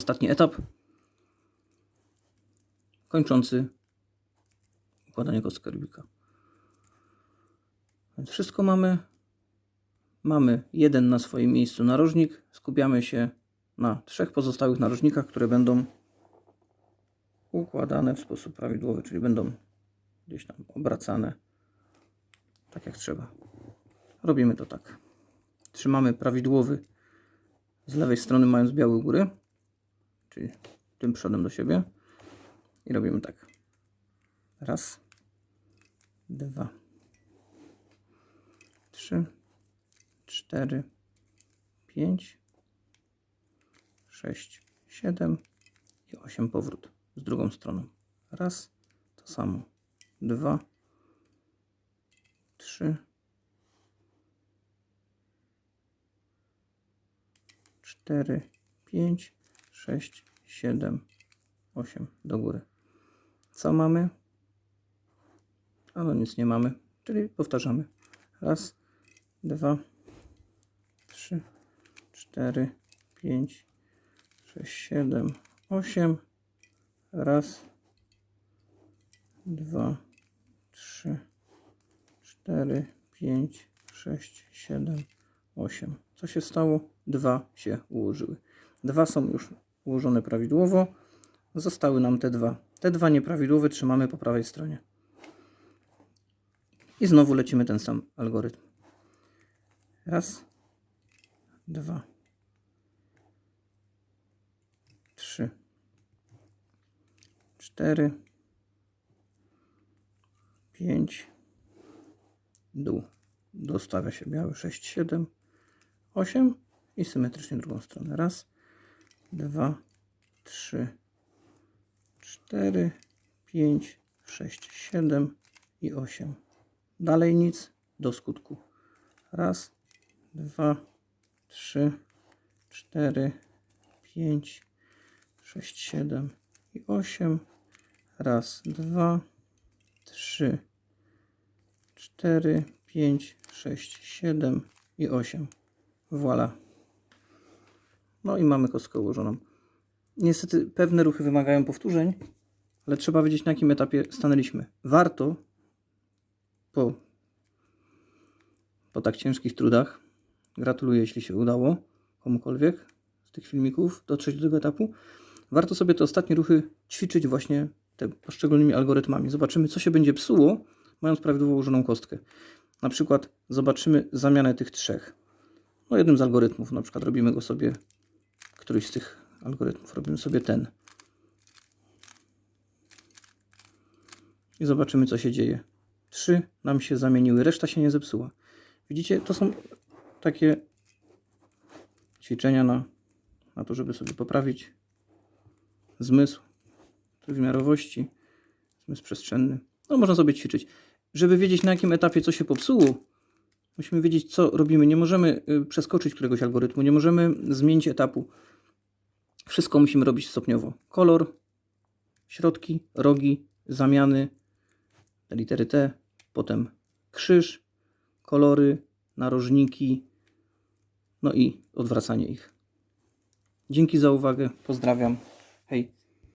Ostatni etap kończący układanie kostki Rubika. Więc wszystko mamy. Mamy jeden na swoim miejscu narożnik. Skupiamy się na trzech pozostałych narożnikach, które będą układane w sposób prawidłowy, czyli będą gdzieś tam obracane tak jak trzeba. Robimy to tak. Trzymamy prawidłowy z lewej strony mając biały u góry, czyli tym przodem do siebie i robimy tak. Raz, dwa, trzy, cztery, pięć, sześć, siedem i osiem powrót z drugą stroną. Raz, to samo. Dwa, trzy, cztery, pięć, sześć, siedem, osiem do góry. Co mamy? A no nic nie mamy, czyli powtarzamy. Raz, dwa, trzy, cztery, pięć, sześć, siedem, osiem. Raz, dwa, trzy, cztery, pięć, sześć, siedem, osiem. Co się stało? Dwa się ułożyły. Dwa są już ułożone prawidłowo. Zostały nam te dwa. Te dwa nieprawidłowe trzymamy po prawej stronie. I znowu lecimy ten sam algorytm. Raz, dwa, trzy, cztery, pięć, dół. Dostawia się biały 6, 7, 8 i symetrycznie drugą stronę. Raz, dwa, trzy, cztery, pięć, sześć, siedem i osiem. Dalej nic do skutku. Raz, dwa, trzy, cztery, pięć, sześć, siedem i osiem. Raz, dwa, trzy, cztery, pięć, sześć, siedem i osiem. Voilà. No i mamy kostkę ułożoną. Niestety pewne ruchy wymagają powtórzeń, ale trzeba wiedzieć na jakim etapie stanęliśmy. Warto po, po tak ciężkich trudach, gratuluję jeśli się udało komukolwiek z tych filmików dotrzeć do tego etapu, warto sobie te ostatnie ruchy ćwiczyć właśnie te poszczególnymi algorytmami. Zobaczymy co się będzie psuło, mając prawidłowo ułożoną kostkę. Na przykład zobaczymy zamianę tych trzech. No jednym z algorytmów, na przykład robimy go sobie, któryś z tych algorytmów, robimy sobie ten. I zobaczymy co się dzieje. Trzy nam się zamieniły, reszta się nie zepsuła. Widzicie, to są takie ćwiczenia na, na to, żeby sobie poprawić zmysł trójwymiarowości, zmysł przestrzenny. No można sobie ćwiczyć. Żeby wiedzieć na jakim etapie co się popsuło, musimy wiedzieć co robimy. Nie możemy y, przeskoczyć któregoś algorytmu, nie możemy zmienić etapu. Wszystko musimy robić stopniowo. Kolor, środki, rogi, zamiany, te litery T, potem krzyż, kolory, narożniki, no i odwracanie ich. Dzięki za uwagę, pozdrawiam, hej.